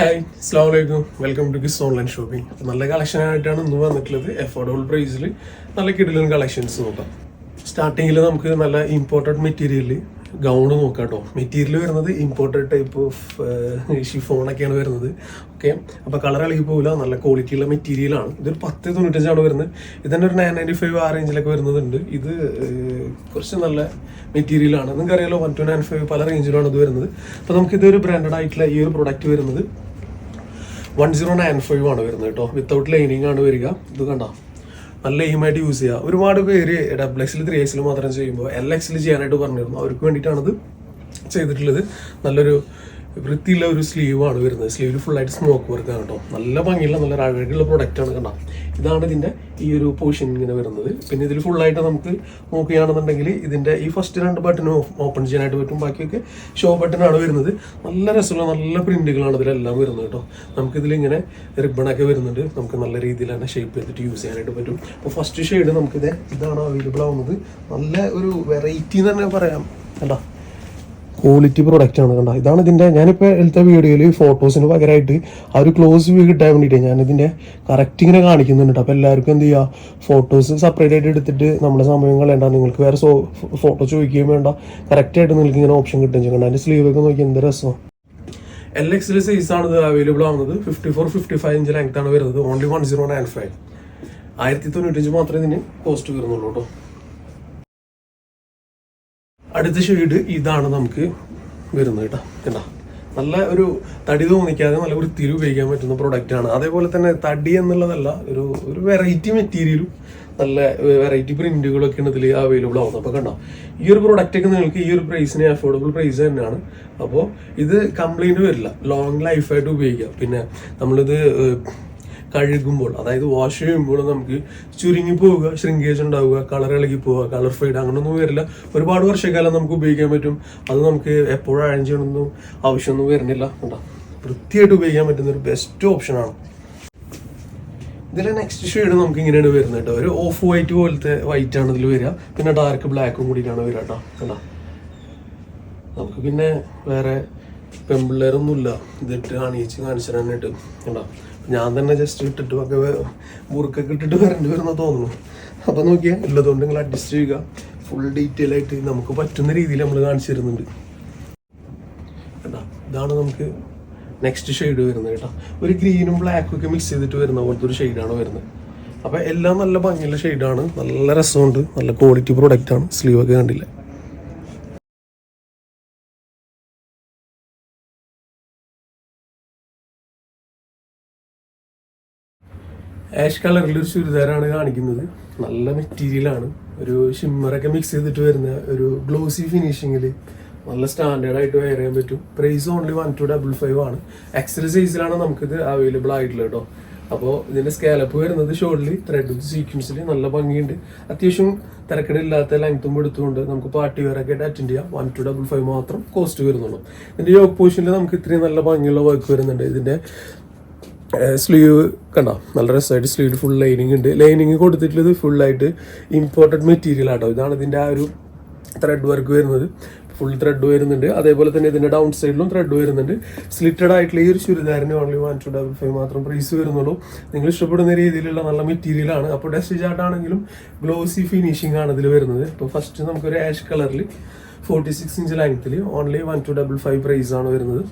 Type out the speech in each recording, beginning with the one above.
Hi അസ്സാം വലൈക്കും welcome to kiss online shopping അപ്പോൾ നല്ല കളക്ഷൻ ആയിട്ടാണ് ഇന്ന് വന്നിട്ടുള്ളത്. എഫോർഡബിൾ പ്രൈസിൽ നല്ല കിടിലൻ കളക്ഷൻസ് നോക്കാം. സ്റ്റാർട്ടിങ്ങിൽ നമുക്ക് നല്ല ഇമ്പോർട്ടന്റ് മെറ്റീരിയൽ ഗൗൺ നോക്കാം കേട്ടോ മെറ്റീരിയൽ വരുന്നത് ഇമ്പോർട്ടന്റ് ടൈപ്പ് ഓഫ് ഷിഫോണൊക്കെയാണ് വരുന്നത്. ഓക്കെ അപ്പോൾ കളർ ഇളകി പോകില്ല നല്ല ക്വാളിറ്റിയുള്ള മെറ്റീരിയലാണ് ഇതൊരു പത്ത് തൊണ്ണൂറ്റഞ്ചാണ് വരുന്നത്. ഇതന്നെ ഒരു നയൻ നയന്റി ഫൈവ് ആ റേഞ്ചിലൊക്കെ വരുന്നതുണ്ട് ഇത് കുറച്ച് നല്ല മെറ്റീരിയലാണ് നിങ്ങൾക്ക് അറിയാലോ വൺ ടു നയൻ ഫൈവ് പല റേഞ്ചിലാണ് ഇത് വരുന്നത്. അപ്പോൾ നമുക്കിതൊരു ബ്രാൻഡഡ് ആയിട്ടുള്ള ഈ ഒരു പ്രൊഡക്റ്റ് വരുന്നത്. വൺ സീറോ നയൻ ഫൈവ് ആണ് വരുന്നത് കേട്ടോ. വിത്തൗട്ട് ലൈനിങ് ആണ് വരിക. ഇത് കണ്ട? നല്ല എയിമായിട്ട് യൂസ് ചെയ്യുക. ഒരുപാട് പേര് ഡബിൾ എക്സിൽ ത്രീ എക്സിൽ മാത്രം ചെയ്യുമ്പോൾ എൽ എക്സിൽ ചെയ്യാനായിട്ട് പറഞ്ഞിരുന്നു. അവർക്ക് വേണ്ടിയിട്ടാണിത് ചെയ്തിട്ടുള്ളത്. നല്ലൊരു വൃത്തിയുള്ള ഒരു സ്ലീവാണ് വരുന്നത്. സ്ലീവിൽ ഫുള്ളായിട്ട് സ്മോക്ക് വർക്ക് ആണ് കേട്ടോ. നല്ല ഭംഗിയുള്ള നല്ല അഴകുള്ള പ്രൊഡക്റ്റ് ആണ് കണ്ട? ഇതാണ് ഇതിന്റെ ഈ ഒരു പോർഷൻ ഇങ്ങനെ വരുന്നത്. പിന്നെ ഇതിൽ ഫുള്ളായിട്ട് നമുക്ക് നോക്കുകയാണെന്നുണ്ടെങ്കിൽ ഇതിന്റെ ഈ ഫസ്റ്റ് രണ്ട് ബട്ടൺ ഓപ്പൺ ചെയ്യാനായിട്ട് പറ്റും. ബാക്കിയൊക്കെ ഷോ ബട്ടൺ ആണ് വരുന്നത്. നല്ല രസമുള്ള നല്ല പ്രിന്റുകളാണ് ഇതിലെല്ലാം വരുന്നത് കേട്ടോ. നമുക്ക് ഇതിലിങ്ങനെ റിബണൊക്കെ വരുന്നുണ്ട്. നമുക്ക് നല്ല രീതിയിൽ തന്നെ ഷേപ്പ് ചെയ്തിട്ട് യൂസ് ചെയ്യാനായിട്ട് പറ്റും. അപ്പോൾ ഫസ്റ്റ് ഷെയ്ഡ് നമുക്കിത് ഇതാണ് അവൈലബിൾ ആവുന്നത്. നല്ല ഒരു വെറൈറ്റി എന്ന് തന്നെ പറയാം. കണ്ടോ? ക്വാളിറ്റി പ്രൊഡക്റ്റ് ആണ് കണ്ട? ഇതാണ് ഇതിന്റെ ഞാനിപ്പോൾ എടുത്ത വീഡിയോയിൽ ഫോട്ടോസിന് പകരമായിട്ട് ആ ഒരു ക്ലോസ് വ്യൂ കിട്ടാൻ ഞാൻ ഇതിന്റെ കറക്റ്റ് ഇങ്ങനെ കാണിക്കുന്നുണ്ട്. അപ്പോൾ എല്ലാവർക്കും എന്ത് ചെയ്യുക ഫോട്ടോസ് സെപ്പറേറ്റ് ആയിട്ട് എടുത്തിട്ട് നമ്മുടെ സമയം കളയണ്ട. നിങ്ങൾക്ക് വേറെ സോ ഫോട്ടോ ചോദിക്കുകയും വേണ്ട. കറക്റ്റ് ആയിട്ട് നിങ്ങൾക്ക് ഇങ്ങനെ ഓപ്ഷൻ കിട്ടുകയും ചെയ്യണം അതിന്റെ സ്ലീവ് ഒക്കെ നോക്കി എന്ത് രസം എൽ എക്സിൽ ആണ് ഇത് അവൈലബിൾ ആവുന്നത്. Fifty four fifty five inch length ആണ് വരുന്നത്. Only one zero nine five ആയിരത്തി തൊണ്ണൂറ്റഞ്ച് മാത്രമേ ഇതിന് കോസ്റ്റ് വരുന്നുള്ളൂ കേട്ടോ. അടുത്ത ഷെയ്ഡ് ഇതാണ് നമുക്ക് വരുന്നത് കേട്ടോ. കേട്ടോ നല്ല ഒരു തടി തോന്നിക്കാതെ നല്ല വൃത്തിയിൽ ഉപയോഗിക്കാൻ പറ്റുന്ന പ്രൊഡക്റ്റ് ആണ്. അതേപോലെ തന്നെ തടി എന്നുള്ളതല്ല ഒരു ഒരു വെറൈറ്റി മെറ്റീരിയലും നല്ല വെറൈറ്റി പ്രിന്റുകളൊക്കെയാണ് ഇതിൽ അവൈലബിൾ ആവുന്നത്. അപ്പോൾ കണ്ടോ? ഈ ഒരു പ്രൊഡക്റ്റ് ഒക്കെ നിങ്ങൾക്ക് ഈ ഒരു പ്രൈസിന് അഫോർഡബിൾ പ്രൈസ് തന്നെയാണ്. അപ്പോൾ ഇത് കംപ്ലൈന്റ് വരില്ല. ലോങ് ലൈഫായിട്ട് ഉപയോഗിക്കാം. പിന്നെ നമ്മളിത് കഴുകുമ്പോൾ അതായത് വാഷ് ചെയ്യുമ്പോൾ നമുക്ക് ചുരുങ്ങി പോവുക ശൃംഗേജ് ഉണ്ടാവുക കളർ ഇളകി പോവുക കളർ ഫെയ്ഡ് അങ്ങനൊന്നും വരില്ല. ഒരുപാട് വർഷക്കാലം നമുക്ക് ഉപയോഗിക്കാൻ പറ്റും. അത് നമുക്ക് എപ്പോഴും അഴഞ്ഞ് ചെയ്യണമെന്നും ആവശ്യമൊന്നും വരുന്നില്ല കേട്ടോ. വൃത്തിയായിട്ട് ഉപയോഗിക്കാൻ പറ്റുന്ന ഒരു ബെസ്റ്റ് ഓപ്ഷനാണ് ഇതിലെ നെക്സ്റ്റ് ഷെയ്ഡ് നമുക്ക് ഇങ്ങനെയാണ് വരുന്നത് കേട്ടോ. ഒരു ഓഫ് വൈറ്റ് പോലത്തെ വൈറ്റ് ആണ് ഇതിൽ വരിക. പിന്നെ ഡാർക്ക് ബ്ലാക്കും കൂടിയിട്ടാണ് വരിക കേട്ടോ. കേട്ടോ നമുക്ക് പിന്നെ വേറെ പെമ്പിള്ളേരൊന്നുമില്ല ഇതിട്ട് കാണിച്ച് കാണിച്ചു തരാനായിട്ട്. കണ്ടോ? ഞാൻ തന്നെ ജസ്റ്റ് ഇട്ടിട്ട് ഒക്കെ മുറുക്കൊക്കെ ഇട്ടിട്ട് വരേണ്ടി വരുന്ന തോന്നുന്നു. അപ്പം നോക്കിയാൽ ഉള്ളതുകൊണ്ട് നിങ്ങൾ അഡ്ജസ്റ്റ് ചെയ്യുക. ഫുൾ ഡീറ്റെയിൽ ആയിട്ട് നമുക്ക് പറ്റുന്ന രീതിയിൽ നമ്മൾ കാണിച്ചു തരുന്നുണ്ട്. ഇതാണ് നമുക്ക് നെക്സ്റ്റ് ഷെയ്ഡ് വരുന്നത് കേട്ടോ. ഒരു ഗ്രീനും ബ്ലാക്കും ഒക്കെ മിക്സ് ചെയ്തിട്ട് വരുന്ന പോലത്തെ ഒരു ഷെയ്ഡാണ് വരുന്നത്. അപ്പോൾ എല്ലാം നല്ല ഭംഗിയുള്ള ഷെയ്ഡാണ് നല്ല രസമുണ്ട്. നല്ല ക്വാളിറ്റി പ്രോഡക്റ്റ് സ്ലീവൊക്കെ കണ്ടില്ല? ആഷ് കളറിൽ ഒരു ചുരിദാറാണ് കാണിക്കുന്നത്. നല്ല മെറ്റീരിയലാണ് ഒരു ഷിമ്മറൊക്കെ മിക്സ് ചെയ്തിട്ട് വരുന്ന ഒരു ഗ്ലോസി ഫിനിഷിങ്ങിൽ നല്ല സ്റ്റാൻഡേർഡ് ആയിട്ട് വെയർ ചെയ്യാൻ പറ്റും. Price only one two double five ആണ്. എക്സൽ സൈസിലാണ് നമുക്കിത് അവൈലബിൾ ആയിട്ടുള്ളത് കേട്ടോ അപ്പോൾ ഇതിന്റെ സ്കാലപ്പ് വരുന്നത് ഷോർട്ടിൽ ത്രെഡ് സീക്വൻസിൽ നല്ല ഭംഗിയുണ്ട്. അത്യാവശ്യം തിരക്കടില്ലാത്ത ലെങ്ത്തും എടുത്തുകൊണ്ട് നമുക്ക് പാർട്ടി വെയർ ഒക്കെ അറ്റൻഡ് ചെയ്യാം. വൺ ടു ഡബിൾ ഫൈവ് മാത്രം കോസ്റ്റ് വരുന്നുള്ളൂ. ഇതിന്റെ യോഗ പോഷനിൽ നമുക്ക് ഇത്രയും നല്ല ഭംഗിയുള്ള വർക്ക് വരുന്നുണ്ട്. ഇതിന്റെ സ്ലീവ് കണ്ടോ? നല്ല രസമായിട്ട് സ്ലീവ് ഫുൾ ലൈനിങ് ഉണ്ട്. ലൈനിങ് കൊടുത്തിട്ടുള്ളത് ഫുള്ളായിട്ട് ഇമ്പോർട്ടന്റ് മെറ്റീരിയൽ ആട്ടോ. ഇതാണ് ഇതിന്റെ ആ ഒരു ത്രെഡ് വർക്ക് വരുന്നത്. ഫുൾ ത്രെഡ് വരുന്നുണ്ട്. അതേപോലെ തന്നെ ഇതിന്റെ ഡൗൺ സൈഡിലും ത്രെഡ് വരുന്നുണ്ട്. സ്ലിറ്റഡ് ആയിട്ടുള്ള ഈ ഒരു ചുരിദാറിന് only one two double five മാത്രം പ്രൈസ് വരുന്നുള്ളൂ. നിങ്ങൾ ഇഷ്ടപ്പെടുന്ന രീതിയിലുള്ള നല്ല മെറ്റീരിയലാണ് അപ്പോൾ ഡസ്റ്റ് ചാർട്ട് ആണെങ്കിലും ഗ്ലോസി ഫിനിഷിംഗ് ആണ് ഇതിൽ വരുന്നത്. ഇപ്പോൾ ഫസ്റ്റ് നമുക്കൊരു ആഷ് കളറിൽ ഫോർട്ടി സിക്സ് ഇഞ്ച് ലെങ്ത്തിൽ only one two double five price ആണ് വരുന്നത്.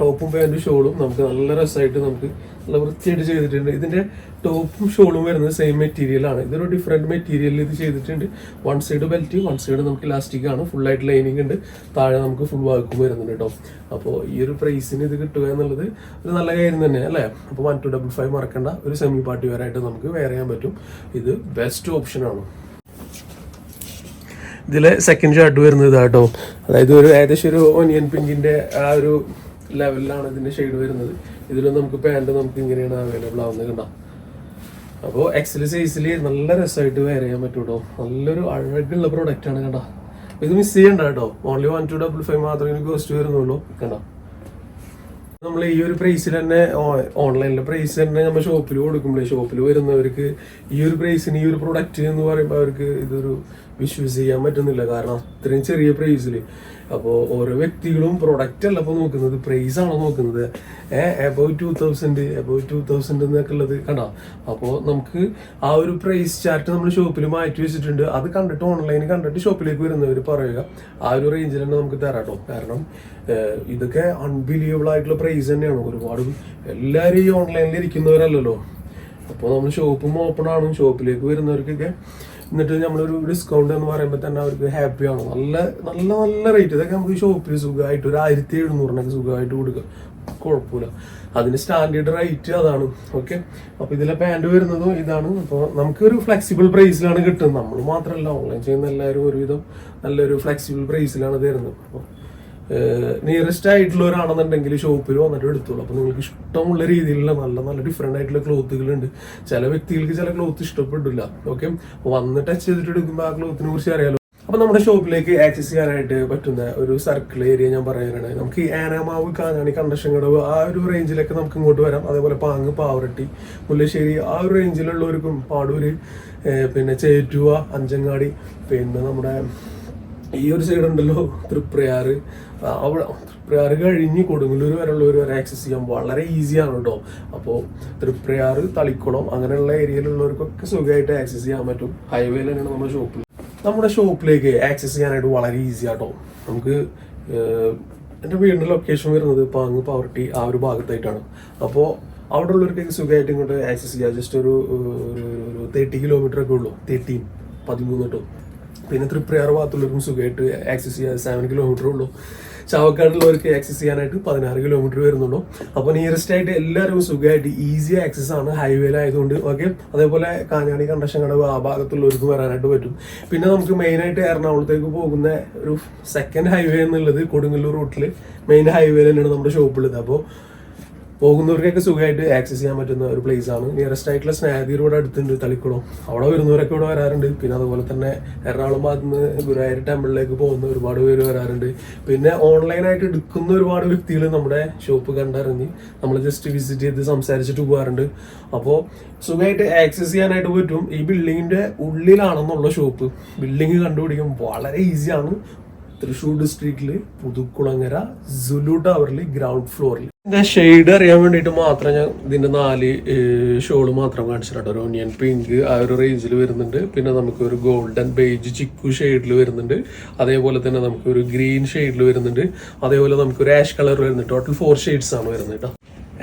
ടോപ്പും പാന്റും ഷോളും നമുക്ക് നല്ല രസമായിട്ട് നമുക്ക് നല്ല വൃത്തിയായിട്ട് ചെയ്തിട്ടുണ്ട്. ഇതിന്റെ ടോപ്പും ഷോളും വരുന്നത് സെയിം മെറ്റീരിയൽ ആണ്. ഇതൊരു ഡിഫറെന്റ് മെറ്റീരിയലിൽ ഇത് ചെയ്തിട്ടുണ്ട്. One side belt one side നമുക്ക് ഇലാസ്റ്റിക് ആണ്. ഫുൾ ആയിട്ട് ലൈനിങ് ഉണ്ട്. താഴെ നമുക്ക് ഫുൾ വർക്കും വരുന്നുണ്ട് കേട്ടോ അപ്പോൾ ഈ ഒരു പ്രൈസിന് ഇത് കിട്ടുക എന്നുള്ളത് ഒരു നല്ല കാര്യം തന്നെ അല്ലേ? അപ്പോൾ വൺ ടു ഡബിൾ ഫൈവ് മറക്കണ്ട. ഒരു സെമി പാർട്ടി വരായിട്ട് നമുക്ക് വെയർ ചെയ്യാൻ പറ്റും. ഇത് ബെസ്റ്റ് ഓപ്ഷനാണ് ഇതിലെ സെക്കൻഡ് ഷർട്ട് വരുന്നത് ഇതാട്ടോ അതായത് ഒരു ഏകദേശം ഒരു ഒനിയൻ പിങ്കിന്റെ ആ ഒരു ലെവലിലാണ് ഇതിന്റെ ഷെയ്ഡ് വരുന്നത്. ഇതിലും നമുക്ക് പാന്റ് നമുക്ക് ഇങ്ങനെയാണ് അവൈലബിൾ ആവുന്നത് കണ്ടോ? അപ്പോൾ എക്സൽ സൈസിൽ നല്ല രസമായിട്ട് വെയർ ചെയ്യാൻ പറ്റും കേട്ടോ നല്ലൊരു അഴകുള്ള പ്രോഡക്റ്റ് ആണ് കണ്ടോ? ഇത് മിസ് ചെയ്യണ്ട കേട്ടോ only one two double five മാത്രമേ കോസ്റ്റ് വരുന്നുള്ളൂ കണ്ടോ? നമ്മൾ ഈ ഒരു പ്രൈസിൽ തന്നെ ഓൺലൈനിലെ പ്രൈസ് തന്നെ നമ്മൾ ഷോപ്പിൽ കൊടുക്കുമ്പോഴേ ഷോപ്പിൽ വരുന്നവർക്ക് ഈ ഒരു പ്രൈസിന് ഈ ഒരു പ്രൊഡക്റ്റ് എന്ന് പറയുമ്പോൾ അവർക്ക് ഇതൊരു വിശ്വസിക്കാൻ പറ്റുന്നില്ല. കാരണം അത്രയും ചെറിയ പ്രൈസിൽ അപ്പോൾ ഓരോ വ്യക്തികളും പ്രൊഡക്റ്റ് അല്ല ഇപ്പോൾ നോക്കുന്നത്. പ്രൈസ് ആണോ നോക്കുന്നത്. Above two thousand above two thousand എന്നൊക്കെ ഉള്ളത് കണ്ടോ? അപ്പോൾ നമുക്ക് ആ ഒരു പ്രൈസ് ചാർട്ട് നമ്മൾ ഷോപ്പിൽ മാറ്റി വെച്ചിട്ടുണ്ട്. അത് കണ്ടിട്ട് ഓൺലൈനിൽ കണ്ടിട്ട് ഷോപ്പിലേക്ക് വരുന്നവർ പറയുക. ആ ഒരു റേഞ്ചിൽ തന്നെ നമുക്ക് തരാട്ടോ കാരണം ഇതൊക്കെ അൺബിലീവബിൾ ആയിട്ടുള്ള പ്രൈസ് തന്നെയാണ്. ഒരുപാട് എല്ലാവരും ഈ ഓൺലൈനിൽ ഇരിക്കുന്നവരല്ലല്ലോ. അപ്പോൾ നമ്മൾ ഷോപ്പും ഓപ്പൺ ആണ്. ഷോപ്പിലേക്ക് വരുന്നവർക്കൊക്കെ എന്നിട്ട് നമ്മളൊരു ഡിസ്കൗണ്ട് എന്ന് പറയുമ്പോൾ തന്നെ അവർക്ക് ആണ്? നല്ല നല്ല നല്ല റേറ്റ് ഇതൊക്കെ നമുക്ക് ഷോപ്പിൽ സുഖമായിട്ട് ഒരു ആയിരത്തി എഴുന്നൂറിനൊക്കെ സുഖമായിട്ട് കൊടുക്കാം. കുഴപ്പമില്ല. അതിന് സ്റ്റാൻഡേർഡ് റേറ്റ് അതാണ്. ഓക്കെ അപ്പോൾ ഇതിലെ പാന്റ് വരുന്നതും ഇതാണ്. അപ്പോൾ നമുക്കൊരു ഫ്ലെക്സിബിൾ പ്രൈസിലാണ് കിട്ടുന്നത്. നമ്മൾ മാത്രമല്ല ഓൺലൈൻ ചെയ്യുന്ന എല്ലാവരും ഒരുവിധം നല്ലൊരു ഫ്ലെക്സിബിൾ പ്രൈസിലാണ് തരുന്നത്. അപ്പോൾ നിയറസ്റ്റ് ആയിട്ടുള്ളവരാണെന്നുണ്ടെങ്കിൽ ഷോപ്പിൽ വന്നിട്ട് എടുത്തോളൂ. അപ്പോൾ നിങ്ങൾക്ക് ഇഷ്ടമുള്ള രീതിയിലുള്ള നല്ല നല്ല ഡിഫറെന്റ് ആയിട്ടുള്ള ക്ലോത്തുകളുണ്ട് ചില വ്യക്തികൾക്ക് ചില ക്ലോത്ത് ഇഷ്ടപ്പെടില്ല. ഓക്കെ വന്ന് ടച്ച് ചെയ്തിട്ട് എടുക്കുമ്പോൾ ആ ക്ലോത്തിനെ കുറിച്ച് അറിയാലോ. അപ്പൊ നമ്മുടെ ഷോപ്പിലേക്ക് ആക്സസ് ചെയ്യാനായിട്ട് പറ്റുന്ന ഒരു സർക്കിൾ ഏരിയ ഞാൻ പറയാനാണ്. നമുക്ക് ഈ കാഞ്ഞാണി കണ്ടശങ്കടവ് ആ ഒരു റേഞ്ചിലൊക്കെ നമുക്ക് ഇങ്ങോട്ട് വരാം. അതേപോലെ പാങ്ങ് പാവറട്ടി മുല്ലശ്ശേരി ആ ഒരു റേഞ്ചിലുള്ളവർക്കും പാടൂര് പിന്നെ ചേറ്റുവ അഞ്ചങ്ങാടി പിന്നെ നമ്മുടെ ഈ ഒരു സൈഡ് ഉണ്ടല്ലോ തൃപ്രയാർ അവിടെ തൃപ്രയാർ കഴിഞ്ഞ് കൊടുങ്ങല്ലൂർ വരെയുള്ളവർ വരെ ആക്സസ് ചെയ്യാൻ വളരെ ഈസിയാണ് കേട്ടോ. അപ്പോൾ തൃപ്രയാർ തളിക്കുളം അങ്ങനെയുള്ള ഏരിയയിലുള്ളവർക്കൊക്കെ സുഖമായിട്ട് ആക്സസ് ചെയ്യാൻ പറ്റും. ഹൈവേയിൽ തന്നെയാണ് നമ്മുടെ ഷോപ്പിൽ നമ്മുടെ ഷോപ്പിലേക്ക് ആക്സസ് ചെയ്യാനായിട്ട് വളരെ ഈസി ആട്ടോ നമുക്ക് എന്റെ വീടിന്റെ ലൊക്കേഷൻ വരുന്നത് പാങ് പവർട്ടി ആ ഒരു ഭാഗത്തായിട്ടാണ്. അപ്പോൾ അവിടെ ഉള്ളവർക്കൊക്കെ സുഖമായിട്ട് ഇങ്ങോട്ട് ആക്സസ് ചെയ്യാം. ജസ്റ്റ് ഒരു- ഒരു തേർട്ടി കിലോമീറ്റർ ഒക്കെ ഉള്ളൂ. തേർട്ടീൻ പതിമൂന്ന് കേട്ടോ പിന്നെ തൃപ്രയാർ ഭാഗത്തുള്ളവർക്കും സുഖമായിട്ട് ആക്സസ് ചെയ്യാൻ സെവൻ കിലോമീറ്റർ ഉള്ളൂ. ചാവക്കാടുള്ളവർക്ക് ആക്സസ് ചെയ്യാനായിട്ട് പതിനാറ് കിലോമീറ്റർ വരുന്നുള്ളൂ. അപ്പോൾ നിയറസ്റ്റ് ആയിട്ട് എല്ലാവരും സുഖമായിട്ട് ഈസി ആക്സസ് ആണ്. ഹൈവേയിലായതുകൊണ്ട് ഓക്കെ അതേപോലെ കാഞ്ഞാണി കണ്ടശങ്കടവ് ആ ഭാഗത്തുള്ളവർക്കും വരാനായിട്ട് പറ്റും. പിന്നെ നമുക്ക് മെയിനായിട്ട് എറണാകുളത്തേക്ക് പോകുന്ന ഒരു സെക്കൻഡ് ഹൈവേ എന്നുള്ളത് കൊടുങ്ങല്ലൂർ റൂട്ടിൽ മെയിൻ ഹൈവേ തന്നെയാണ് നമ്മുടെ ഷോപ്പുള്ളത് അപ്പോൾ പോകുന്നവർക്കൊക്കെ സുഖമായിട്ട് ആക്സസ് ചെയ്യാൻ പറ്റുന്ന ഒരു പ്ലേസ് ആണ്. നിയറസ്റ്റ് ആയിട്ടുള്ള സ്നേഹതി റോഡ് അടുത്തുണ്ട് തളിക്കുളം അവിടെ വരുന്നവരൊക്കെ ഇവിടെ വരാറുണ്ട്. പിന്നെ അതുപോലെ തന്നെ എറണാകുളം ഭാഗത്ത് നിന്ന് ഗുരുവായൂർ ടെമ്പിളിലേക്ക് പോകുന്ന ഒരുപാട് പേര് വരാറുണ്ട്. പിന്നെ ഓൺലൈനായിട്ട് എടുക്കുന്ന ഒരുപാട് വ്യക്തികൾ നമ്മുടെ ഷോപ്പ് കണ്ടറിഞ്ഞ് നമ്മൾ ജസ്റ്റ് വിസിറ്റ് ചെയ്ത് സംസാരിച്ചിട്ട് പോകാറുണ്ട്. അപ്പോൾ സുഖമായിട്ട് ആക്സസ് ചെയ്യാനായിട്ട് പറ്റും. ഈ ബിൽഡിങ്ങിന്റെ ഉള്ളിലാണെന്നുള്ള ഷോപ്പ് ബിൽഡിങ് കണ്ടുപിടിക്കാൻ വളരെ ഈസിയാണ് തൃശ്ശൂർ ഡിസ്ട്രിക്റ്റിൽ പുതുക്കുളങ്ങര സുലു ടവറിൽ ഗ്രൗണ്ട് ഫ്ലോറിൽ ഇതിന്റെ ഷെയ്ഡ് അറിയാൻ വേണ്ടിയിട്ട് മാത്രം ഞാൻ ഇതിന്റെ നാല് ഷോൾ മാത്രം കാണിച്ചിട്ടുണ്ട്. ഒരു ഓണിയൻ പിങ്ക് ആ ഒരു റേഞ്ചിൽ വരുന്നുണ്ട്. പിന്നെ നമുക്ക് ഒരു ഗോൾഡൻ ബേജ് ചിക്കു ഷെയ്ഡിൽ വരുന്നുണ്ട്. അതേപോലെ തന്നെ നമുക്ക് ഒരു ഗ്രീൻ ഷെയ്ഡിൽ വരുന്നുണ്ട്. അതേപോലെ നമുക്ക് ഒരു ആഷ് കളർ വരുന്നുണ്ട്. ടോട്ടൽ ഫോർ ഷെയ്ഡ്സ് ആണ് വരുന്നത് കേട്ടോ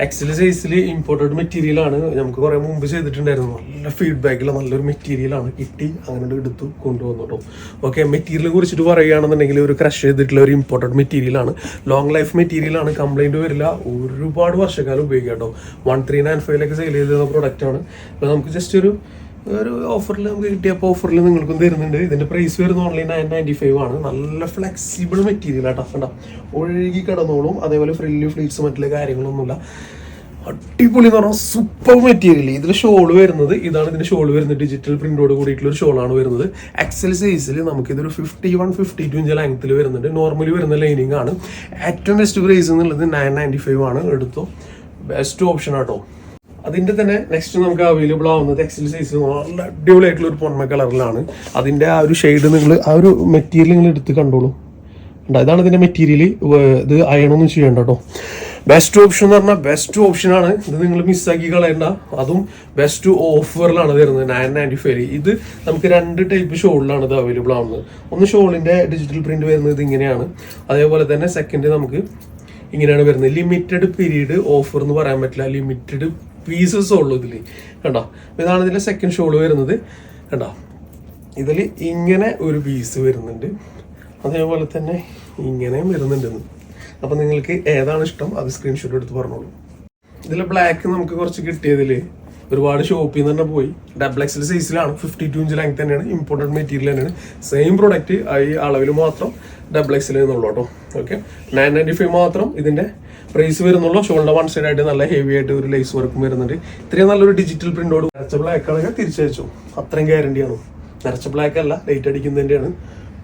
എക്സൽ സൈസിൽ ഇമ്പോർട്ടഡ് മെറ്റീരിയൽ ആണ്. നമുക്ക് കുറെ മുമ്പ് ചെയ്തിട്ടുണ്ടായിരുന്നു. നല്ല ഫീഡ്ബാക്കിൽ നല്ലൊരു മെറ്റീരിയൽ ആണ് കിട്ടി. അങ്ങനെ എടുത്തു കൊണ്ടുവന്നു കേട്ടോ ഓക്കെ മെറ്റീരിയലിനെ കുറിച്ചിട്ട് പറയുകയാണെന്നുണ്ടെങ്കിൽ ഒരു ക്രഷ് ചെയ്തിട്ടുള്ള ഒരു ഇമ്പോർട്ടഡ് മെറ്റീരിയൽ ആണ്. ലോങ് ലൈഫ് മെറ്റീരിയൽ ആണ്. കംപ്ലൈന്റ് വരില്ല. ഒരുപാട് വർഷക്കാലം ഉപയോഗിക്കാം കേട്ടോ വൺ ത്രീ നയൻ ഫൈവിലൊക്കെ സെയിൽ ചെയ്തിരുന്ന പ്രോഡക്റ്റ് ആണ്. അപ്പോൾ നമുക്ക് ജസ്റ്റ് ഒരു ഒരു ഓഫറിൽ നമുക്ക് കിട്ടിയപ്പോൾ ഓഫറിൽ നിങ്ങൾക്കും തരുന്നുണ്ട്. ഇതിന്റെ പ്രൈസ് വരുന്ന ഓൺലൈൻ നയൻ നയന്റി ഫൈവ് ആണ്. നല്ല ഫ്ലെക്സിബിൾ മെറ്റീരിയൽ ആട്ടോ കണ്ട? ഒഴുകി കിടന്നോളും. അതേപോലെ ഫ്രില്ല് ഫ്ലീറ്റ്സ് മറ്റുള്ള കാര്യങ്ങളൊന്നുമില്ല. അടിപൊളി എന്ന് പറഞ്ഞാൽ സൂപ്പർ മെറ്റീരിയൽ ഇതിൽ ഷോൾ വരുന്നത് ഇതാണ് ഇതിന്റെ ഷോൾ വരുന്നത്. ഡിജിറ്റൽ പ്രിന്റോട് കൂടിയിട്ടുള്ള ഒരു ഷോളാണ് വരുന്നത്. എക്സൽ സൈസിൽ നമുക്കിതൊരു fifty one fifty two inch ലെങ്ത്തിൽ വരുന്നുണ്ട്. നോർമലി വരുന്ന ലൈനിങ് ആണ്. ഏറ്റവും ബെസ്റ്റ് പ്രൈസ് എന്നുള്ളത് നയൻ നയന്റി ഫൈവ് ആണ്. എടുത്തോ? ബെസ്റ്റ് ഓപ്ഷൻ ആട്ടോ. അതിന്റെ തന്നെ നെക്സ്റ്റ് നമുക്ക് അവൈലബിൾ ആവുന്നത് എക്സൽ സൈസ് നല്ല അടിപൊളിയായിട്ടുള്ള ഒരു പൊന്മ കളറിലാണ് അതിന്റെ ആ ഒരു ഷെയ്ഡ് നിങ്ങൾ ആ ഒരു മെറ്റീരിയൽ നിങ്ങൾ എടുത്ത് കണ്ടോളൂ. ഇതാണ് ഇതിന്റെ മെറ്റീരിയൽ ഇത് അയണൊന്നും ചെയ്യേണ്ട കേട്ടോ ബെസ്റ്റ് ഓപ്ഷൻ എന്ന് പറഞ്ഞാൽ ബെസ്റ്റ് ഓപ്ഷൻ ആണ്. ഇത് നിങ്ങൾ മിസ്സാക്കി കളയണ്ട. അതും ബെസ്റ്റ് ഓഫറിലാണ് തരുന്നത്. നയൻ നയന്റി ഫൈവ് ഇത് നമുക്ക് രണ്ട് ടൈപ്പ് ഷോളിലാണ് ഇത് അവൈലബിൾ ആവുന്നത്. ഒന്ന് ഷോളിന്റെ ഡിജിറ്റൽ പ്രിന്റ് വരുന്നത് ഇങ്ങനെയാണ്. അതേപോലെ തന്നെ സെക്കൻഡ് നമുക്ക് ഇങ്ങനെയാണ് വരുന്നത്. ലിമിറ്റഡ് പീരീഡ് ഓഫർ എന്ന് പറയാൻ പറ്റില്ല. ലിമിറ്റഡ് പീസസ് ഉള്ളൂ ഇതിൽ കണ്ടോ? ഇതാണ് ഇതിന്റെ സെക്കൻഡ് ഷോൾ വരുന്നത്. കണ്ടോ? ഇതിൽ ഇങ്ങനെ ഒരു പീസ് വരുന്നുണ്ട്. അതേപോലെ തന്നെ ഇങ്ങനെയും വരുന്നുണ്ട് അപ്പം നിങ്ങൾക്ക് ഏതാണ് ഇഷ്ടം? അത് സ്ക്രീൻഷോട്ട് എടുത്ത് പറഞ്ഞോളൂ. ഇതിൽ ബ്ലാക്ക് നമുക്ക് കുറച്ച് കിട്ടിയതിൽ ഒരുപാട് ഷോപ്പിൽ നിന്ന് തന്നെ പോയി. ഡബിൾ സൈസിലാണ് ഫിഫ്റ്റി ടു ഇഞ്ച് ലെങ്ത് തന്നെയാണ്. ഇമ്പോർട്ടന്റ് മെറ്റീരിയൽ തന്നെയാണ്. സെയിം പ്രൊഡക്റ്റ് ഈ അളവിൽ മാത്രം ഡബിൾ എന്നുള്ളൂ കേട്ടോ. ഓക്കെ നയൻ നയന്റി ഫൈവ് മാത്രം ഇതിന്റെ പ്രൈസ് വരുന്നുള്ളൂ. ഷോൾഡർ വൺ സൈഡ് ആയിട്ട് നല്ല ഹെവി ആയിട്ട് ഒരു ലൈസ് വർക്കും വരുന്നുണ്ട്. ഇത്രയും നല്ലൊരു ഡിജിറ്റൽ പ്രിന്റോട് നിറച്ച ബ്ലാക്ക് ആണെങ്കിൽ തിരിച്ചയച്ചു. അത്രയും ഗ്യാരണ്ടിയാണ് നിറച്ച ബ്ലാക്ക് അല്ല ലൈറ്റ് അടിക്കുന്നതിന്റെയാണ്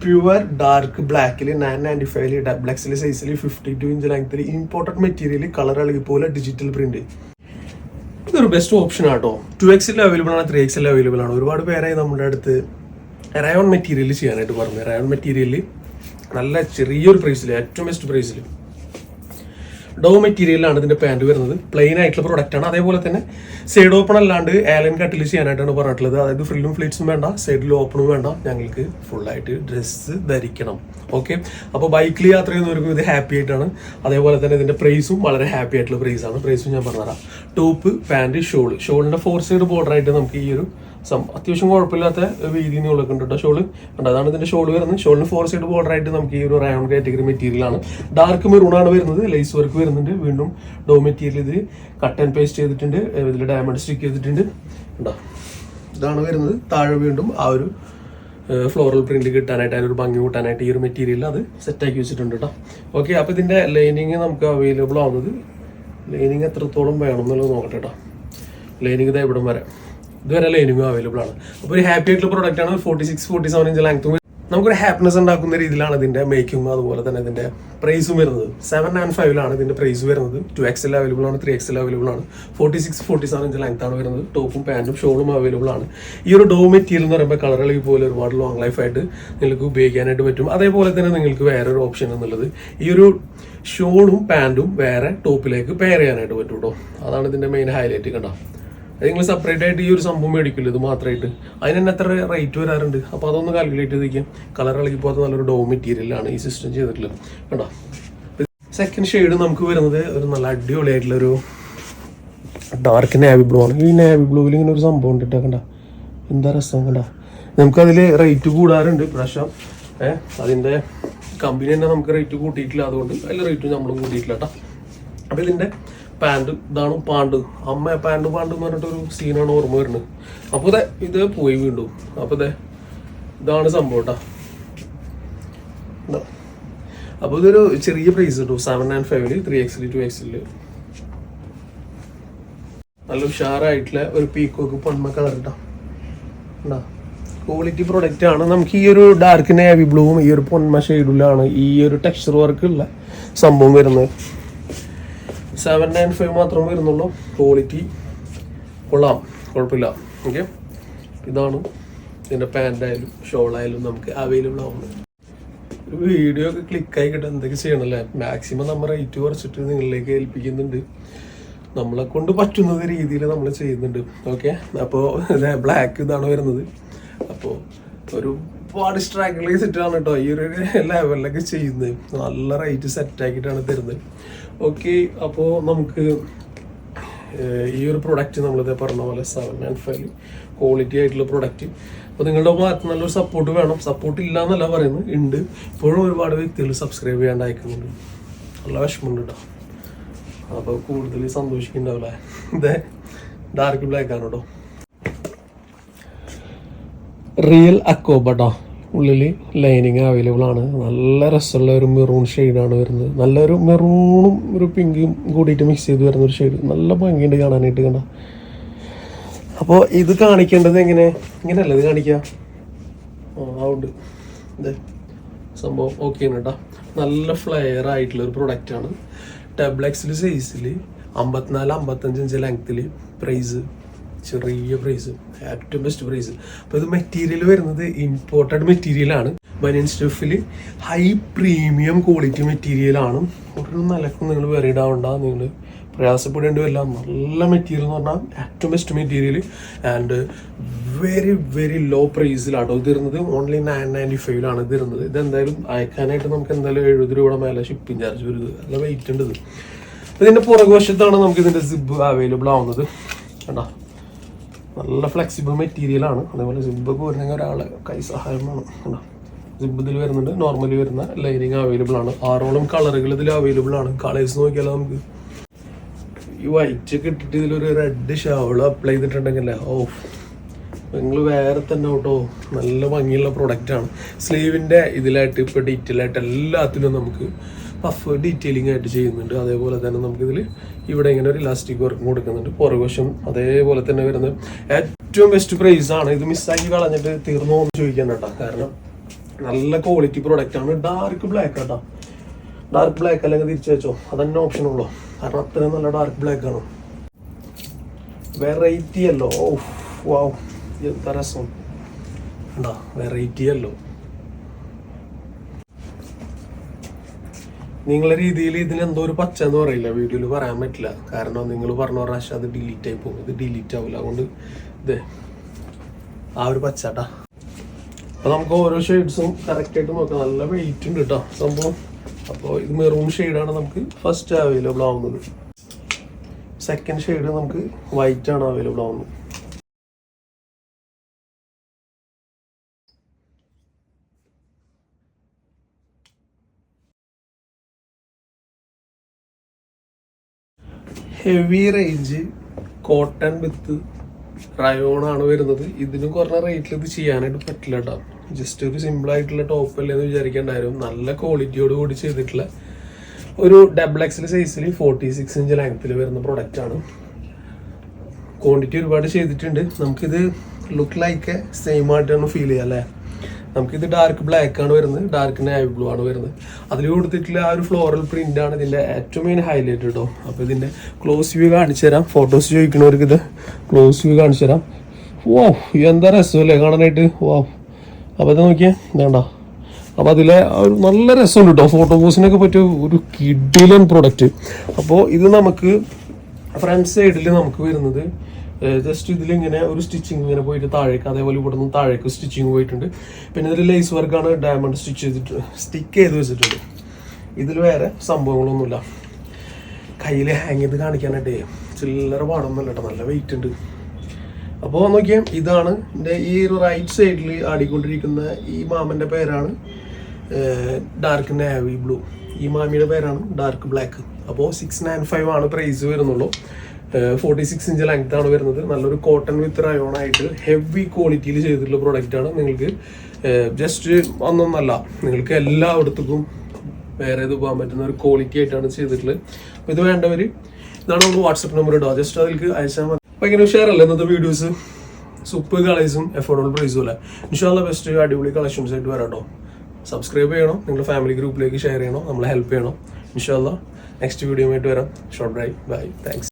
പ്യുവർ ഡാർക്ക് ബ്ലാക്കിൽ നയൻ നയന്റി ഫൈവിൽ ഡബിൾ എക്സിൽ സൈസിൽ ഫിഫ്റ്റി ടു ഇഞ്ച് ലെങ്ത്തിൽ ഇമ്പോർട്ടന്റ് മെറ്റീരിയൽ കളർ ഇളകി ഡിജിറ്റൽ പ്രിന്റ് ഇതൊരു ബെസ്റ്റ് ഓപ്ഷൻ ആട്ടോ. ടു എക്സിൽ അവൈലബിൾ ആണ് ത്രീ എക്സിൽ അവൈലബിൾ ആണ്. ഒരുപാട് പേരായി നമ്മുടെ അടുത്ത് റയോൺ മെറ്റീരിയൽ ചെയ്യാനായിട്ട് പറഞ്ഞു. റയോൺ മെറ്റീരിയൽ നല്ല ചെറിയൊരു പ്രൈസിൽ ഏറ്റവും ബെസ്റ്റ് പ്രൈസിൽ ഡോ മെറ്റീരിയലാണ് ഇതിന്റെ പാന്റ് വരുന്നത്. പ്ലെയിൻ ആയിട്ടുള്ള പ്രോഡക്റ്റ് ആണ്. അതേപോലെ തന്നെ സൈഡ് ഓപ്പൺ അല്ലാണ്ട് ആലൻ കട്ടിൽ ചെയ്യാനായിട്ടാണ് പറഞ്ഞിട്ടുള്ളത്. അതായത് ഫ്രില്ലും ഫ്ലീറ്റ്സും വേണ്ട സൈഡിൽ ഓപ്പണും വേണ്ട. ഞങ്ങൾക്ക് ഫുള്ളായിട്ട് ഡ്രസ്സ് ധരിക്കണം. ഓക്കെ അപ്പോൾ ബൈക്കിൽ യാത്ര ചെയ്യുന്നവർക്കും ഇത് ഹാപ്പി ആയിട്ടാണ്. അതേപോലെ തന്നെ ഇതിന്റെ പ്രൈസും വളരെ ഹാപ്പി ആയിട്ടുള്ള പ്രൈസാണ് പ്രൈസും ഞാൻ പറഞ്ഞുതരാം. ടോപ്പ് പാന്റ് ഷോൾ ഷോളിന്റെ ഫോർ സൈഡ് ബോർഡർ ആയിട്ട് നമുക്ക് ഈ ഒരു സം അത്യാവശ്യം കുഴപ്പമില്ലാത്ത രീതിയിൽ നീളമൊക്കെ ഉണ്ട് കേട്ടോ ഷോൾ. കണ്ടോ അതാണ് ഇതിന്റെ ഷോൾ വരുന്നത്. ഷോളിന് ഫോർ സൈഡ് ബോർഡർ ആയിട്ട് നമുക്ക് ഈ ഒരു റയോൺ കാറ്റഗറി മെറ്റീരിയൽ ആണ്. ഡാർക്ക് മെറൂൺ ആണ് വരുന്നത്. ലൈസ് വർക്ക് വരുന്നുണ്ട്. വീണ്ടും ഡോ മെറ്റീരിയൽ ഇതിൽ കട്ട് ആൻഡ് പേസ്റ്റ് ചെയ്തിട്ടുണ്ട്. ഇതിൽ ഡയമണ്ട് സ്റ്റിക്ക് ചെയ്തിട്ടുണ്ട്. കണ്ടോ ഇതാണ് വരുന്നത്. താഴെ വീണ്ടും ആ ഒരു ഫ്ലോറൽ പ്രിന്റ് കിട്ടാനായിട്ട് അതിനൊരു ഭംഗി കൂട്ടാനായിട്ട് ഈ ഒരു മെറ്റീരിയൽ അത് സെറ്റാക്കി വെച്ചിട്ടുണ്ട് കേട്ടോ. ഓക്കെ അപ്പോൾ ഇതിന്റെ ലൈനിങ് നമുക്ക് അവൈലബിൾ ആവുന്നത്. ലൈനിങ് എത്രത്തോളം വേണം എന്നുള്ളത് നോക്കട്ടെ കേട്ടോ. ലൈനിങ് ഇതാ ഇവിടം വരെ. ഇതുവരെ ലൈനിങ്ങും അവൈലബിൾ ആണ്. അപ്പോൾ ഒരു ഹാപ്പി ആയിട്ടുള്ള പ്രോഡക്റ്റ് ആണ് forty six forty seven inch ലാങ്ത്തും നമുക്കൊരു ഹാപ്പിനെസ് ഉണ്ടാക്കുന്ന രീതിയിലാണ് ഇതിന്റെ മേക്കിംഗ് അതുപോലെ തന്നെ ഇതിന്റെ പ്രൈസും വരുന്നത്. സെവൻ ആൻഡ് ഫൈവിലാണ് ഇതിന്റെ പ്രൈസ് വരുന്നത്. ടു എക്സ് എൽ അവൈലബിൾ ആണ് ത്രീ എക്സ് എൽ അവൈലബിൾ ആണ്. Forty six forty seven inch length ആണ് വരുന്നത് ടോപ്പും പാന്റും ഷോളും അവൈലബിൾ ആണ്. ഈ ഒരു ഡോ മെറ്റീരിയൽ എന്ന് പറയുമ്പോൾ കളറുകൾ പോലെ ഒരുപാട് ലോങ് ലൈഫ് ആയിട്ട് നിങ്ങൾക്ക് ഉപയോഗിക്കാനായിട്ട് പറ്റും. അതേപോലെ തന്നെ നിങ്ങൾക്ക് വേറെ ഒരു ഓപ്ഷൻ എന്നുള്ളത് ഈ ഒരു ഷോളും പാന്റും വേറെ ടോപ്പിലേക്ക് പെയർ ചെയ്യാനായിട്ട് പറ്റും കേട്ടോ അതാണ് ഇതിന്റെ മെയിൻ ഹൈലൈറ്റ് കണ്ടോ. അത് നിങ്ങൾ സെപ്പറേറ്റ് ആയിട്ട് ഈ ഒരു സംഭവം മേടിക്കില്ല? ഇത് മാത്രമായിട്ട് അതിന് തന്നെ എത്ര റേറ്റ് വരാറുണ്ട്? അപ്പോൾ അതൊന്ന് കാൽക്കുലേറ്റ് ചെയ്ത് വയ്ക്കാം കളർ ഇളകി പോകാത്ത നല്ലൊരു ഡോ മെറ്റീരിയലാണ് ഈ സിസ്റ്റം ചെയ്തിട്ടുള്ളത്. കണ്ടോ? സെക്കൻഡ് ഷെയ്ഡ് നമുക്ക് വരുന്നത് ഒരു നല്ല അടിപൊളിയായിട്ടുള്ള ഒരു ഡാർക്ക് നാവി ബ്ലൂ ആണ്. ഈ നാവി ബ്ലൂവിൽ ഇങ്ങനെ ഒരു സംഭവം ഉണ്ട് കേട്ടോ എന്താ രസം കണ്ട? നമുക്കതിൽ റേറ്റ് കൂടാറുണ്ട്. പ്രാവശ്യം ഏഹ് അതിന്റെ കമ്പനി തന്നെ നമുക്ക് റേറ്റ് കൂട്ടിയിട്ടില്ല. അതുകൊണ്ട് അതിൽ റേറ്റ് നമ്മൾ കൂട്ടിയിട്ടില്ല കേട്ടോ. അപ്പോൾ ഇതിന്റെ പാന്റ് ഇതാണ് പാണ്ട് അമ്മ പാന്റ് പാണ്ട് എന്ന് പറഞ്ഞിട്ടൊരു സീനാണ് ഓർമ്മ വരുന്നത്. അപ്പോൾ ഇതേ ഇത് പോയി വീണ്ടും. അപ്പോൾ ഇതേ ഇതാണ് സംഭവം കേട്ടോ. അപ്പോൾ ഇതൊരു ചെറിയ പ്രൈസ് കിട്ടും സെവൻ ആൻഡ് ഫൈവിൽ ത്രീ എക്സിൽ ടു എക്സിൽ നല്ല ഉഷാറായിട്ടുള്ള ഒരു പീക്കോക്ക് പൊന്മ കളർ കേട്ടോ ക്വാളിറ്റി പ്രൊഡക്റ്റ് ആണ്. നമുക്ക് ഈ ഒരു ഡാർക്ക് നേവി ബ്ലൂവും ഈ ഒരു പൊന്മ ഷെയ്ഡിലാണ് ഈ ഒരു ടെക്സ്ചർ വർക്ക് ഉള്ള സംഭവം വരുന്നത്. സെവൻ നയൻ ഫൈവ് മാത്രമേ വരുന്നുള്ളൂ. ക്വാളിറ്റി കൊള്ളാം. കുഴപ്പമില്ല. ഓക്കെ ഇതാണ് ഇതിന്റെ പാന്റായാലും ഷോളായാലും നമുക്ക് അവൈലബിൾ ആവുന്നത്. ഒരു വീഡിയോ ഒക്കെ ക്ലിക്കായി കിട്ടാൻ എന്തൊക്കെ ചെയ്യണമല്ലേ മാക്സിമം നമ്മൾ റേറ്റ് കുറച്ചിട്ട് നിങ്ങളിലേക്ക് ഏൽപ്പിക്കുന്നുണ്ട്. നമ്മളെ കൊണ്ട് പറ്റുന്നത് രീതിയിൽ നമ്മൾ ചെയ്യുന്നുണ്ട്. ഓക്കെ അപ്പോൾ ബ്ലാക്ക് ഇതാണ് വരുന്നത്. അപ്പോൾ ഒരുപാട് സ്ട്രഗിൾ ചെയ്തിട്ടാണ് കേട്ടോ ഈ ഒരു ലെവലിലൊക്കെ ചെയ്യുന്നത്. നല്ല റേറ്റ് സെറ്റാക്കിയിട്ടാണ് തരുന്നത്. ഓക്കെ അപ്പോൾ നമുക്ക് ഈ ഒരു പ്രൊഡക്റ്റ് നമ്മളിത് പറഞ്ഞ പോലെ സെവൻ ആൻഡ് ഫൈവ് ക്വാളിറ്റി ആയിട്ടുള്ള പ്രൊഡക്റ്റ് അപ്പോൾ നിങ്ങളുടെ ഭാഗത്ത് നല്ലൊരു സപ്പോർട്ട് വേണം? സപ്പോർട്ട് ഇല്ല എന്നല്ല പറയുന്നത്. ഉണ്ട് ഇപ്പോഴും ഒരുപാട് വ്യക്തികൾ സബ്സ്ക്രൈബ് ചെയ്യാണ്ട് അയക്കുന്നുണ്ട്. നല്ല വിഷമമുണ്ട് കേട്ടോ അപ്പോൾ കൂടുതൽ സന്തോഷിക്കുന്നുണ്ടാവില്ലേ ഇതേ ഡാർക്ക് ബ്ലാക്ക് ആണ് കേട്ടോ റിയൽ അക്കോബട്ടോ ഉള്ളിൽ ലൈനിങ് അവൈലബിൾ ആണ്. നല്ല രസമുള്ള ഒരു മെറൂൺ ഷെയ്ഡാണ് വരുന്നത്. നല്ലൊരു മെറൂണും ഒരു പിങ്കും കൂടിയിട്ട് മിക്സ് ചെയ്ത് വരുന്ന ഒരു ഷെയ്ഡ് നല്ല ഭംഗിയുണ്ട് കാണാനായിട്ട് കണ്ട. അപ്പോൾ ഇത് കാണിക്കേണ്ടത് എങ്ങനെ? ഇങ്ങനെയല്ല ഇത് കാണിക്കുക ആ അതുകൊണ്ട് ഇത് സംഭവം ആണ് കേട്ടോ നല്ല ഫ്ലെയർ ആയിട്ടുള്ള ഒരു പ്രൊഡക്റ്റ് ആണ്. ടെബ്ലെക്സിൽ സൈസിൽ അമ്പത്തിനാല് അമ്പത്തഞ്ച് ഇഞ്ച് ലെങ്ത്തിൽ പ്രൈസ് ചെറിയ പ്രൈസ് ഏറ്റവും ബെസ്റ്റ് പ്രൈസ് അപ്പോൾ ഇത് മെറ്റീരിയൽ വരുന്നത് ഇമ്പോർട്ടഡ് മെറ്റീരിയൽ ആണ്. ബനിയൻ സ്റ്റഫിൽ ഹൈ പ്രീമിയം ക്വാളിറ്റി മെറ്റീരിയൽ ആണ്. ഒരു നിലക്കും നിങ്ങൾ വെറിയിടാവണ്ട നിങ്ങൾ പ്രയാസപ്പെടേണ്ടി വരില്ല. നല്ല മെറ്റീരിയൽ എന്ന് പറഞ്ഞാൽ ഏറ്റവും best material and very very low പ്രൈസിലാണ് ഇത് തരുന്നത് ഓൺലി നയൻ നയന്റി ഫൈവിലാണ് ഇത് തരുന്നത്. ഇത് എന്തായാലും അയക്കാനായിട്ട് നമുക്ക് എന്തായാലും എഴുപത് രൂപയുടെ മേലെ ഷിപ്പിംഗ് ചാർജ് വരുന്നത് നല്ല വെയിറ്റ് ഉണ്ട് ഇത്. ഇതിന്റെ പുറകുവശത്താണ് നമുക്ക് ഇതിന്റെ സിബ് അവൈലബിൾ ആവുന്നത്. കണ്ടോ? നല്ല ഫ്ലെക്സിബിൾ മെറ്റീരിയലാണ് അതേപോലെ സിബൊക്കെ വരുന്നെങ്കിൽ ഒരാളെ കൈ സഹായമാണ് സിബ് ഇതിൽ വരുന്നുണ്ട്. നോർമലി വരുന്ന ലൈനിങ് അവൈലബിൾ ആണ്. ആറോളം കളറുകൾ ഇതിൽ അവൈലബിൾ ആണ്. കളേഴ്സ് നോക്കിയാലോ നമുക്ക്. ഈ വൈറ്റ് ഒക്കെ ഇട്ടിട്ട് ഇതിലൊരു റെഡ് ഷവൾ അപ്ലൈ ചെയ്തിട്ടുണ്ടെങ്കിൽ ഓ നിങ്ങൾ വേറെ തന്നെ കേട്ടോ. നല്ല ഭംഗിയുള്ള പ്രൊഡക്റ്റ് ആണ്. സ്ലീവിന്റെ ഇതിലായിട്ട് ഇപ്പോൾ ഡീറ്റെയിൽ ആയിട്ട് എല്ലാത്തിലും നമുക്ക് പഫ് ഡീറ്റെയിലിംഗ് ആയിട്ട് ചെയ്യുന്നുണ്ട്. അതേപോലെ തന്നെ നമുക്കിതിൽ ഇവിടെ ഇങ്ങനെ ഒരു ഇലാസ്റ്റിക് വർക്ക് കൊടുക്കുന്നുണ്ട്. പുറകുവശം അതേപോലെ തന്നെ വരുന്നത്. ഏറ്റവും ബെസ്റ്റ് പ്രൈസ് ആണ്. ഇത് മിസ്സാക്കി കളഞ്ഞിട്ട് തീർന്നു എന്ന് ചോദിക്കാൻ കേട്ടോ. കാരണം നല്ല ക്വാളിറ്റി പ്രോഡക്റ്റ് ആണ്. ഡാർക്ക് ബ്ലാക്ക് കേട്ടോ ഡാർക്ക് ബ്ലാക്ക് അല്ലെങ്കിൽ തിരിച്ചു വെച്ചോ? അതന്നെ ഓപ്ഷൻ ഉള്ളൂ. കാരണം അത്രയും നല്ല ഡാർക്ക് ബ്ലാക്ക് ആണ്. വെറൈറ്റി അല്ലോ. ഓ വാവ് എന്താ രസം? വെറൈറ്റി അല്ലോ. നിങ്ങളെ രീതിയിൽ ഇതിന് എന്തോ ഒരു പച്ച എന്ന് പറയില്ല. വീഡിയോയിൽ പറയാൻ പറ്റില്ല. കാരണം നിങ്ങൾ പറഞ്ഞ പ്രാവശ്യം അത് ഡിലീറ്റ് ആയി പോകും. ഇത് ഡിലീറ്റ് ആവില്ല അതുകൊണ്ട് ഇത് ആ ഒരു പച്ചട്ടാ അപ്പോൾ നമുക്ക് ഓരോ ഷെയ്ഡ്സും കറക്റ്റ് ആയിട്ട് നോക്കാം. നല്ല വെയിറ്റ് ഉണ്ട് കേട്ടോ സംഭവം. അപ്പോൾ ഇത് മെറൂൺ ഷെയ്ഡാണ് നമുക്ക് ഫസ്റ്റ് അവൈലബിൾ ആവുന്നത്. സെക്കൻഡ് ഷെയ്ഡ് നമുക്ക് വൈറ്റ് ആണ് അവൈലബിൾ ആവുന്നത്. ഹെവി റേഞ്ച് കോട്ടൺ വിത്ത് ആണ് വരുന്നത്. ഇതിന് കുറഞ്ഞ റേറ്റിൽ ഇത് ചെയ്യാനായിട്ട് പറ്റില്ല കേട്ടോ ജസ്റ്റ് ഒരു സിമ്പിൾ ആയിട്ടുള്ള ടോപ്പ് അല്ലേ എന്ന് വിചാരിക്കേണ്ടായിരുന്നു. നല്ല ക്വാളിറ്റിയോട് കൂടി ചെയ്തിട്ടുള്ള ഒരു ഡബിൾ എക്സൽ സൈസിൽ ഫോർട്ടി സിക്സ് ഇഞ്ച് ലെങ്ത്തിൽ വരുന്ന പ്രൊഡക്റ്റ് ആണ്. ക്വാണ്ടിറ്റി ഒരുപാട് ചെയ്തിട്ടുണ്ട്. നമുക്കിത് ലുക്ക് ലൈക്ക് സെയിം ആയിട്ടാണ് ഫീൽ ചെയ്യുക അല്ലേ നമുക്കിത് ഡാർക്ക് ബ്ലാക്ക് ആണ് വരുന്നത്. ഡാർക്ക് നാവി ബ്ലൂ ആണ് വരുന്നത്. അതിൽ കൊടുത്തിട്ടുള്ള ആ ഒരു ഫ്ലോറൽ പ്രിന്റ് ആണ് ഇതിന്റെ ഏറ്റവും മെയിൻ ഹൈലൈറ്റ് കേട്ടോ അപ്പോൾ ഇതിന്റെ ക്ലോസ് വ്യൂ കാണിച്ചു തരാം. ഫോട്ടോസ് ചോദിക്കുന്നവർക്ക് ഇത് ക്ലോസ് വ്യൂ കാണിച്ചു തരാം. ഓ എന്താ രസമല്ലേ കാണാനായിട്ട്? ഓ അപ്പോൾ ഇത് നോക്കിയേ വേണ്ട അപ്പോൾ അതിലെ ഒരു നല്ല രസമുണ്ട് കേട്ടോ ഫോട്ടോ പോസിനൊക്കെ പറ്റിയ ഒരു കിഡിലൻ പ്രൊഡക്റ്റ് അപ്പോൾ ഇത് നമുക്ക് ഫ്രണ്ട് സൈഡിൽ നമുക്ക് വരുന്നത് ജസ്റ്റ് ഇതിലിങ്ങനെ ഒരു സ്റ്റിച്ചിങ് ഇങ്ങനെ പോയിട്ട് താഴേക്ക് അതേപോലെ ഇവിടെ നിന്ന് താഴേക്ക് സ്റ്റിച്ചിങ് പോയിട്ടുണ്ട്. പിന്നെ ഇതിൽ ലേസ് വർക്കാണ് ഡയമണ്ട് സ്റ്റിച്ച് ചെയ്തിട്ട് സ്റ്റിക്ക് ചെയ്ത് വെച്ചിട്ടുണ്ട്. ഇതിൽ വേറെ സംഭവങ്ങളൊന്നുമില്ല. കയ്യിൽ ഹാങ് ചെയ്ത് കാണിക്കാനായിട്ടേ ചില്ലറ പാടൊന്നുമല്ല കേട്ടോ നല്ല വെയിറ്റ് ഉണ്ട്. അപ്പോൾ നോക്കിയാൽ ഇതാണ് എന്റെ ഈ റൈറ്റ് സൈഡിൽ ആടിക്കൊണ്ടിരിക്കുന്ന ഈ മാമന്റെ പേരാണ് ഡാർക്ക് നാവി ബ്ലൂ ഈ മാമിയുടെ പേരാണ് ഡാർക്ക് ബ്ലാക്ക് അപ്പോൾ സിക്സ് നയൻ ഫൈവ് ആണ് പ്രൈസ് വരുന്നുള്ളൂ. ഫോർട്ടി സിക്സ് ഇഞ്ച് ലെങ്ത് ആണ് വരുന്നത്. നല്ലൊരു കോട്ടൺ വിത്ത് റയോൺ ആയിട്ട് ഹെവി ക്വാളിറ്റിയിൽ ചെയ്തിട്ടുള്ള പ്രോഡക്റ്റ് ആണ് നിങ്ങൾക്ക് ജസ്റ്റ് ഒന്നൊന്നല്ല നിങ്ങൾക്ക് എല്ലായിടത്തേക്കും വേറെ ഇത് പോകാൻ പറ്റുന്ന ഒരു ക്വാളിറ്റി ആയിട്ടാണ് ചെയ്തിട്ടുള്ളത്. അപ്പോൾ ഇത് വേണ്ടവർ ഇതാണ് നമുക്ക് വാട്സപ്പ് നമ്പർ ഇടുക. ജസ്റ്റ് അതിലേക്ക് അയച്ചാൽ മതി. ഷെയർ അല്ലേ ഇന്നത്തെ വീഡിയോസ് സൂപ്പർ കളേഴ്സും എഫോർഡബിൾ പ്രൈസും അല്ലേ? ഇൻഷാല്ല ബെസ്റ്റ് അടിപൊളി കളക്ഷൻസ് ആയിട്ട് വരാം കേട്ടോ. സബ്സ്ക്രൈബ് ചെയ്യണം. നിങ്ങളുടെ ഫാമിലി ഗ്രൂപ്പിലേക്ക് ഷെയർ ചെയ്യണം. നമ്മളെ ഹെൽപ്പ് ചെയ്യണം. ഇൻഷാല്ല നെക്സ്റ്റ് വീഡിയോ ആയിട്ട് വരാം. Short bye bye thanks